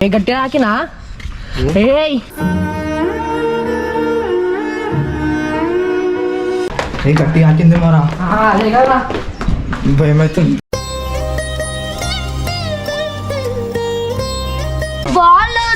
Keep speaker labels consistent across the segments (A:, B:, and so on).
A: ఏ గట్టిగా తాకినా ఏయ్
B: ఏ గట్టి ఆకింది మరా
A: అదే కదా
B: భయం అవుతుంది
C: వాళ్ళు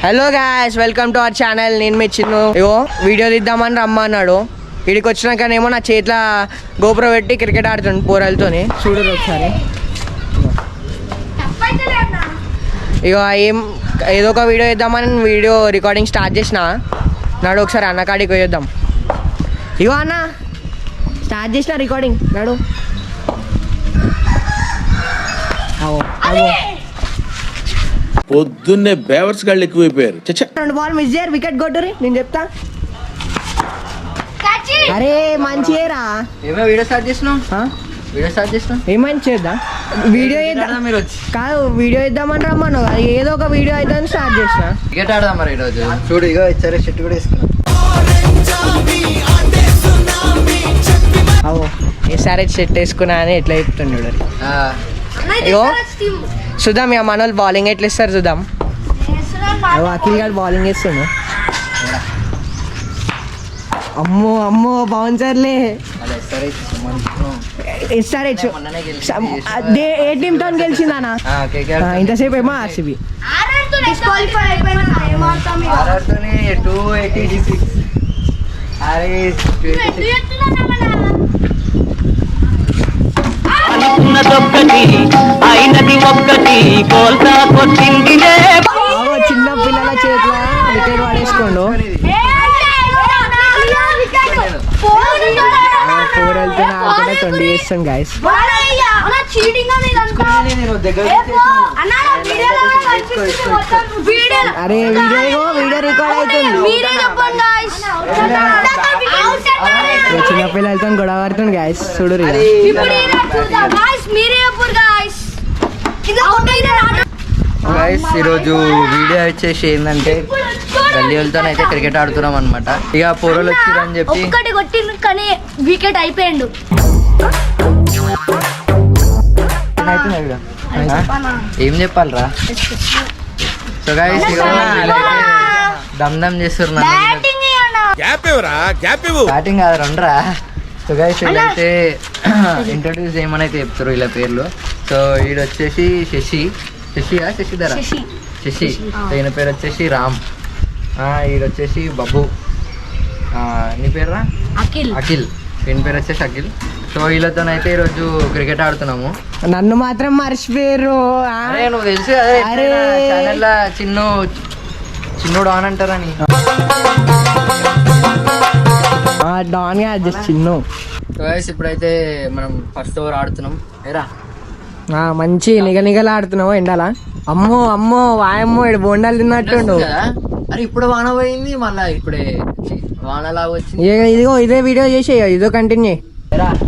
A: hello guys welcome to our channel నేను మీ చిన్ను ఇగో వీడియో తీద్దామని రమ్మన్నాడు ఇడికి వచ్చినాకనేమో నా చేతిలో గోపురం పెట్టి క్రికెట్ ఆడుతుండు పోరాలతోని. చూడరు ఒకసారి. ఇక ఏం ఏదో ఒక వీడియో ఇద్దామని వీడియో రికార్డింగ్ స్టార్ట్ చేసిన. నాడు ఒకసారి అన్న కాడికి పోయేద్దాం ఇగో అన్న స్టార్ట్ చేసిన రికార్డింగ్. నాడు.
D: పొద్దున్నే బేవర్స్ గాళ్ళు ఎక్కువైపోయారు.
A: రెండు బాల్ మిస్ చేయరు వికెట్ కొట్టురి నేను చెప్తా. అరే మంచిగా
B: ఏమో వీడియో స్టార్ట్ చేసినాం
A: రా
B: వీడియో స్టార్ట్ చేసినాం
A: ఏం మంచి చేద్దాం? వీడియో చేద్దాం
B: మీరు వచ్చి
A: కాదు వీడియో ఇద్దామని రమ్మను అది ఏదో ఒక వీడియో అయితే స్టార్ట్ చేసిన.
B: క్రికెట్ ఆడదాం మరి ఈరోజు. చూడు ఇగో ఇచ్చారు షర్ట్ కూడా వేసుకున్నాం.
A: అవో ఈసారి సెట్ వేసుకున్నా అని ఎట్లా చెప్తుండే ఇగో. చూద్దాం ఇక మన వాళ్ళు బౌలింగ్ ఎట్లా ఇస్తారు చూద్దాం. అఖిల్ గారు బౌలింగ్ వేస్తుండు అమ్మో అమ్మో బౌన్సర్లే
B: సరే
A: ఇస్తారు
B: మొన్ననే గెలిచింది.
A: అదే ఏ టీమ్తో గెలిచిందనా ఇంతసేపు ఏమో ఆర్సీబీ.
C: డిస్క్వాలిఫై అయిపోయినా ఏమాడతాం ఇక.
B: ఆర్ఆర్తోనే టూ ఎయిటీ సిక్స్ అరే
C: ఎందుకు చెప్తున్నావు అలా?
E: ఉన్నదొక్కటి అయినది ఒక్కటి కోల్తా కొట్టిందిలే
A: అవో చిన్న పిల్లల చేతిలో వికెట్ పడేసుకోండు
C: ఏ అంటే అయిపోయినా? అయ్యో, వికెట్. ఫోన్ చూడాలా?
A: ఫోర్ వెళ్తే ఆడుకుంటే ట్వంటీ చేస్తాం గాయస్
C: వాడయ్యా. అన్న, చీటింగ్ అని ఇదంతా.
B: నేను దగ్గర
C: ఏ పో. అన్న, నా వీడియోలో కనిపిస్తుంది మొత్తం. వీడియోలో.
A: అరే వీడియో వీడియో రికార్డ్ అవుతుంది.
C: మీరే చెప్పండి guys. Out అన్నారు.
A: ఇగో చిన్న పిల్లలతో గొడవ పడుతుంది గాయస్ చూడు
B: గైస్ ఈరోజు వీడియో వచ్చేసి ఏంటంటే గల్లీలతో అయితే క్రికెట్ ఆడుతున్నాం అనమాట ఇక పోరలు వచ్చిరని చెప్పి
C: ఒక్కటి కొట్టింది కానీ వికెట్ అయిపోయిండు?
B: ఏం చెప్పాలరా? సో గైస్ దమ్ దమ్
D: ఇవ్వు.
B: బ్యాటింగ్ కాదు రండ్రా సో గైస్ వీళ్ళైతే ఇంట్రొడ్యూస్ చేయమని అయితే చెప్తారు వీళ్ళ పేర్లు. సో వీడు వచ్చేసి శశి. శశియా శశిధర
C: శశి.
B: శశి. ఈయన పేరు వచ్చేసి రామ్. ఆ, ఈడు వచ్చేసి బబ్బు. ఆ, నీ పేరురా?
C: అఖిల్.
B: అఖిల్. ఈయన పేరు వచ్చేసి అఖిల్. సో వీళ్ళతోనైతే ఈరోజు క్రికెట్ ఆడుతున్నాము.
A: నన్ను మాత్రం మర్చిపోయారు?
B: అరే నువ్వు తెలుసు అదే చిన్ను చిన్నోడు అని అంటారని
A: ఆ, డాన్గా జస్ట్ చిన్ను.
B: సో ఇప్పుడైతే మనం ఫస్ట్ ఓవర్ ఆడుతున్నాం. ఏరా?
A: మంచి నిగ నిగలు ఆడుతున్నావు ఎండాలా? అమ్మో అమ్మో వాయమ్మో ఇడు బోండాలు తిన్నట్టుండు?
B: అరే ఇప్పుడు వాన పోయింది మళ్ళా ఇప్పుడే వానలా వచ్చింది.
A: ఇదిగో ఇదే వీడియో చేసే ఇదో కంటిన్యూ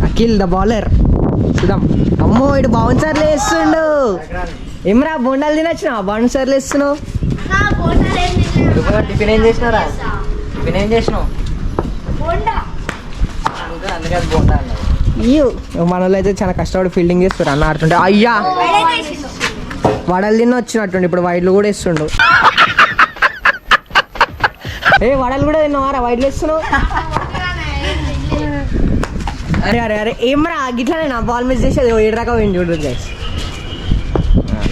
A: అఖిల్ ద బౌలర్. చూద్దాం. అమ్మో ఇడు బౌన్సర్లు వేస్తుండు. ఏమరా బోండాలు తినొచ్చిన బౌన్సర్లు వేస్తున్నావు.
B: టిఫిన్ ఏం చేసినారా? టిఫిన్ ఏం చేసినావు?
C: బోండా.
B: అందుకే అందుకే అది బోండా
A: ఇయ్యు మన వాళ్ళు అయితే చాలా కష్టపడి ఫీల్డింగ్ చేస్తారు అన్న ఆడుతుంటే. అయ్యా. వడలు తిన్న వచ్చినట్టుండి ఇప్పుడు వైడ్లు కూడా ఇస్తుండు ఏ వడలు కూడా తిన్నావారా వైడ్లు ఇస్తున్నావు అరే అరే అరే ఏమరా? గిట్లానే నా బాల్ మిస్ చేసేది. ఏడు రకం పోయింది చూడు గైస్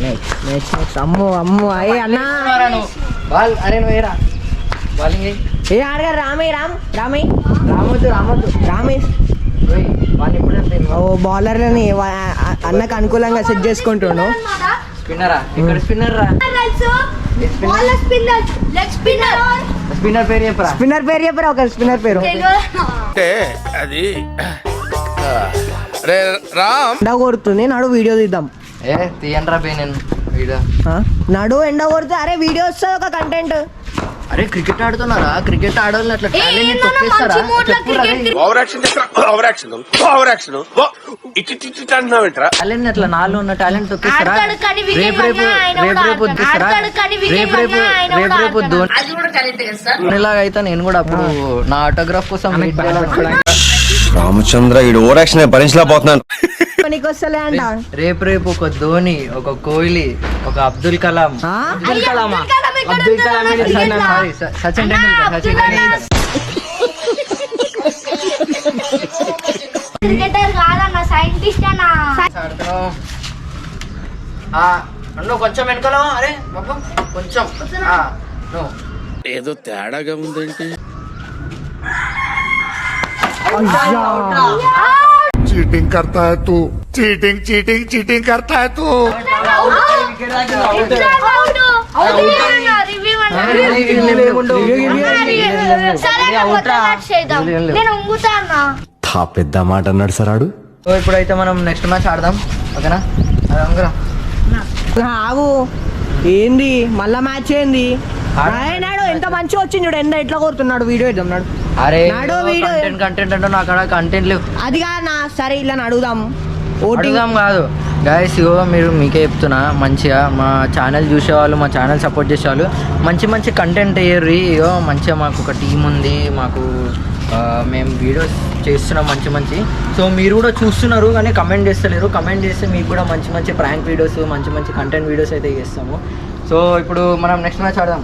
A: నెక్స్ట్ నెక్స్ట్ నెక్స్ట్ అమ్మో అమ్మో అయ్యే అన్నా!
B: బాల్ అరే నువ్వు ఏరా? బౌలింగ్ వేయి.
A: ఏ ఆడగా రామయ్య రామ్ రామయ్య.
B: రామొద్దు రామొద్దు. ఇప్పుడే
A: ఓ బౌలర్లని అన్నకు అనుకూలంగా సెట్ చేసుకుంటుండు.
B: స్పిన్నరా? ఇక్కడ స్పిన్నర్ రా
C: తెలుసు. వాళ్ళ స్పిన్నర్. Leg spinner.
B: స్పిన్నర్ పేరు చెప్పరా?
A: స్పిన్నర్ పేరు చెప్పరా? ఒక స్పిన్నర్ పేరు.
D: అంటే అది రే రామ్.
A: ఎండ కొడుతుంది నాడు వీడియో తీద్దాం.
B: ఏ తీయండిరా పే నేను వీడియో?
A: నడు ఎండ కొడితే అరే వీడియో వస్తుంది ఒక కంటెంట్
B: అరే క్రికెట్ ఆడుతున్నారా? క్రికెట్ ఆడవాళ్ళని అట్లా talent తొక్కేస్తారా
D: over action over action over action ఇటు ఇటు ఇటు అంటున్నావేంట్రా?
B: టాలెంట్ అట్లా నాలో ఉన్న టాలెంట్ తొక్కేస్తారా? రేపు రేపు రేపు రేపు. వద్దిస్తారా రేపు రేపు రేపు రేపు. ధోని ధోనిలాగా అయితే నేను కూడా అప్పుడు నా ఆటోగ్రాఫ్ కోసం
F: రామచంద్ర ఈ ఓవర్ భరించలేకపోతున్నాను
A: నీకు వస్తలే అంట.
B: రేపు రేపు ఒక ధోని ఒక కోహ్లీ ఒక అబ్దుల్ కలాం?
C: అబ్దుల్ కలాం
A: అబ్దుల్ కలాం
B: సచిన్ టెండూల్కర్ సచిన్ టెండూల్కర్.
C: క్రికెటర్ కాదన్న సైంటిస్ట్ అన్న.
B: కొంచెం వెనుకలో అరే బాబు కొంచెం.
D: ఏదో తేడాగా ఉందేంటి.
G: चीटिंग करता है तू चीटिंग चीटिंग चीटिंग करता है तू
C: నేను ఉంగుతా అన్న
F: తా పెద్ద మాట అన్నాడు సరాడు
B: సో ఇప్పుడైతే మనం నెక్స్ట్ మ్యాచ్ ఆడదాం ఓకేనా అది అంగురా
A: ఆగు ఏంది మళ్ళా మ్యాచ్ ఏంది
B: ఆడ-
A: అరే నాడు ఎంత మంచిగా వచ్చింది చూడు ఎంత ఎట్లా కోరుతున్నాడు వీడియో ఇద్దాం నాడు
B: అరే
A: నాడు వీడు-
B: కంటెంట్ కంటెంట్ అంటే నాకు అక్కడ కంటెంట్ లేవు.
A: అది నా సరే ఇలా అడుగుదాం ఓటింగ్.
B: అడుగుదాం కాదు. గాయస్ ఇగో మీరు మీకే చెప్తున్నా మంచిగా మా ఛానల్ చూసేవాళ్ళు మా ఛానల్ సపోర్ట్ చేసేవాళ్ళు మంచి మంచి కంటెంట్ వేయర్రి ఇగో మంచిగా మాకు ఒక టీం ఉంది మాకు ఆ, మేము వీడియోస్ చేస్తున్నాం మంచి మంచి. సో మీరు కూడా చూస్తున్నారు కానీ కమెంట్ చేస్తలేరు. కమెంట్ చేస్తే మీకు కూడా మంచి మంచి ప్రాంక్ వీడియోస్ మంచి మంచి కంటెంట్ వీడియోస్ అయితే చేస్తాము. సో ఇప్పుడు మనం నెక్స్ట్ మ్యాచ్ ఆడదాం.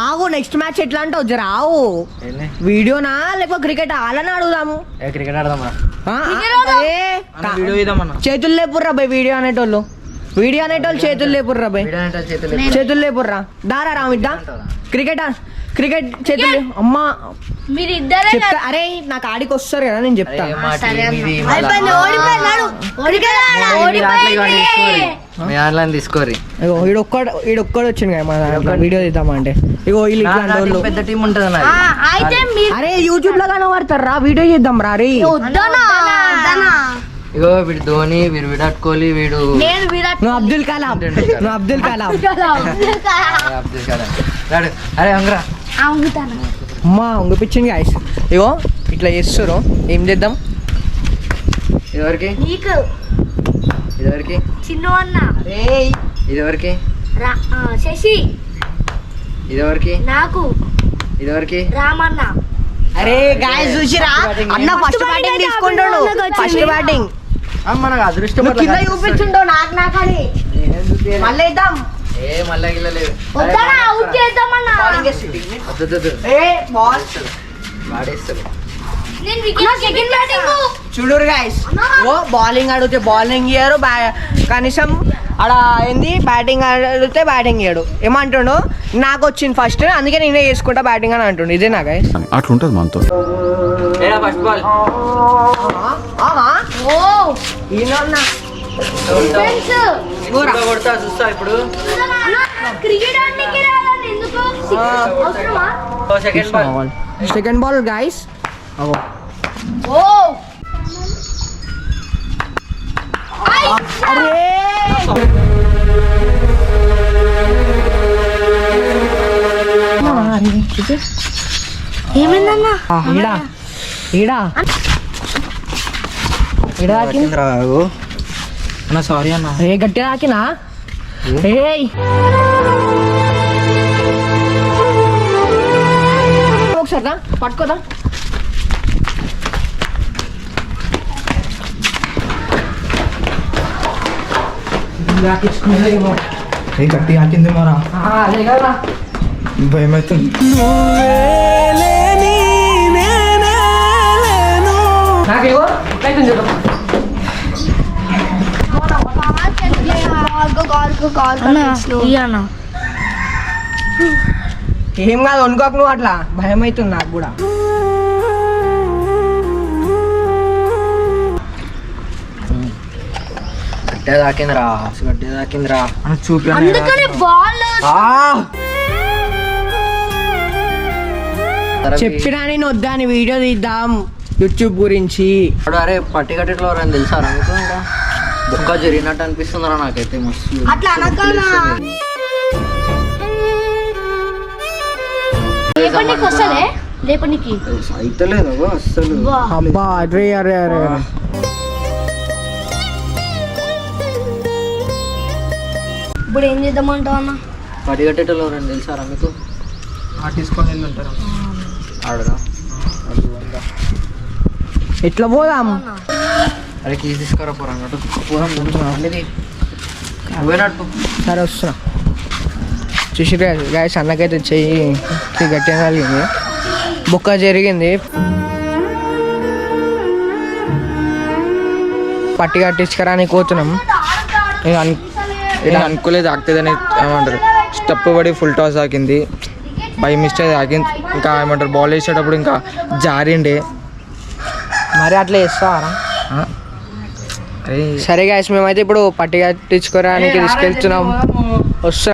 A: ఆగు నెక్స్ట్ మ్యాచ్ ఎట్లా అంటావు? జర ఆవు
B: ఏంది?
A: వీడియోనా? లేకపోతే క్రికెట్ ఆలని అడుగుదాము
B: ఏ క్రికెట్ ఆడదాం.
A: చేతులు లేపుర్రా బై వీడియో అనేటోళ్ళు. వీడియో అనేటోళ్ళు చేతులు లేపుర్రా బై.
B: అంటే చేతులు
A: లేపుర్రా. దారా రామిద్దా. క్రికెట్? క్రికెట్ చేతులు అమ్మా.
C: మీరు ఇద్దరే
A: చెప్తా అరే నాకు ఆడికి వస్తారు కదా నేను చెప్తా.
B: తీసుకోరి.
A: ఇగో ఈడొక్కడు ఈడొక్కడు వచ్చింది కదా మన వీడియో తీద్దామంటే ఇగో వీళ్ళు
B: నా-
A: ఇట్లాంటి
B: నా
A: వాళ్ళు.
B: team పెద్ద టీం ఉంటుంది
C: ఆ,
B: నాది.
C: అయితే మీరు
A: అరే యూట్యూబ్లో కనబడతారు రా. వీడియో చేద్దాం రా రే?
B: ఇగో వీడు ధోని వీడు విరాట్ కోహ్లీ వీడు
C: నేను విరాట్
A: నువ్వు అబ్దుల్ కలాం. నువ్వు అబ్దుల్ కలాం.
B: అబ్దుల్ కలాం రాడు. అరే అంగరా.
A: అమ్మా గాయస్ ఇగో ఇట్లా చేస్తారు ఏం చేద్దాం?
B: ఇదివరకు?
C: నీకు.
B: ఇదివరకు?
C: చిన్ను అన్న
B: ఇదివరకు?
C: శశి.
B: ఇదివరకు?
C: నాకు.
B: ఇదివరకు?
C: రామన్న.
A: అరే గాయస్ చూసిరా? అన్న ఫస్ట్ బ్యాటింగ్ తీసుకుంటాడు. ఫస్ట్ బ్యాటింగ్
B: మనకు అదృష్టం
A: నువ్వు కింద చూపించుండో నాకు నాకని మళ్ళీ ఇద్దాం.
B: ఏ మళ్ళా గిల్ల లేదు.
C: వద్దనా అవుట్ చేద్దామన్నా
B: వద్దు, వద్దు, వద్దు.
A: ఏ బాల్
C: బ్యాటింగ్
A: చూడురు గాయస్ ఓ బౌలింగ్ అడిగితే బౌలింగ్ ఇయ్యరు బ్యా కనీసం ఆడ ఏంది? బ్యాటింగ్ అడిగితే బ్యాటింగ్ ఇయ్యడు ఏమంటుండు? నాకు వచ్చింది ఫస్ట్ అందుకే నేనే చేసుకుంటా బ్యాటింగ్ అని అంటుండు. ఇదేనా గాయస్
G: అట్లుంటది మనతో.
B: ఫస్ట్ బాల్ కొడతా? చూస్తా ఇప్పుడు. Second ball
A: second ball guys
C: ఓ ఏమైందన్నా?
A: ఈడా. ఈడా. ఈడ తాకింది?
B: రావు అన్న సారీ అన్న.
A: ఏ గట్టి తాకినా? ఏయ్. ఒకసారి రా, పట్టుకోదా?
H: గట్టి ఆకింది మరా?
A: అదే కదా
H: భయం అవుతుంది
A: నాకేవో అయితే చూద్దాం
C: ఇయ్యన్నా.
A: ఏం కాదు అనుకోక నువ్వు అట్లా. భయం అవుతుంది నాకు కూడా.
B: గట్టే తాకిందిరా గట్టే తాకిందిరా
H: చూపి
C: అందుకని బాల్
A: చెప్పినా నేను వద్దా అని వీడియో తీద్దాం. యూట్యూబ్ గురించి.
B: ఇప్పుడు అరే పట్టి కట్టెట్లో అని తెలుసా బుక్క జరిగినట్టు అనిపిస్తుందిరా నాకైతే మస్తు.
C: అట్లా అనకన్నా రేపటికి వస్తలే రేపటికి?
B: అయితే లేదు అస్సలు.
A: అబ్బా అరే అరే అరే. అరే.
C: ఇప్పుడు ఏం చేద్దామంటావు అన్న?
B: కట్టెట్లో అని తెలుసారా మీకు
H: తీసుకొని వెళ్ళి ఉంటారు
A: ఎట్లా పోదాం?
B: అరే కీస్ తీసుకురా పోరా పోదాం
A: సరే వస్తున్నా. చూసి గాయస్ అన్నకైతే చెయ్యి గట్టిగా కలిగింది బుక్క జరిగింది. పట్టి కట్టించుకరానికి పోతున్నాం
D: నేను అను నేను అనుకోలేదు ఆగుతుందని ఏమంటారు. స్టెప్ పడి ఫుల్ టాస్ ఆకింది. బై మిస్టేక్ ఆకింది ఇంకా ఏమంటారు బాల్ వేసేటప్పుడు ఇంకా జారిండే.
A: మరి అట్లా?
D: అరే
A: సరే గాయస్ మేమైతే ఇప్పుడు పట్టి కట్టించుకోవడానికి తీసుకెళ్తున్నాం. వస్తున్నాం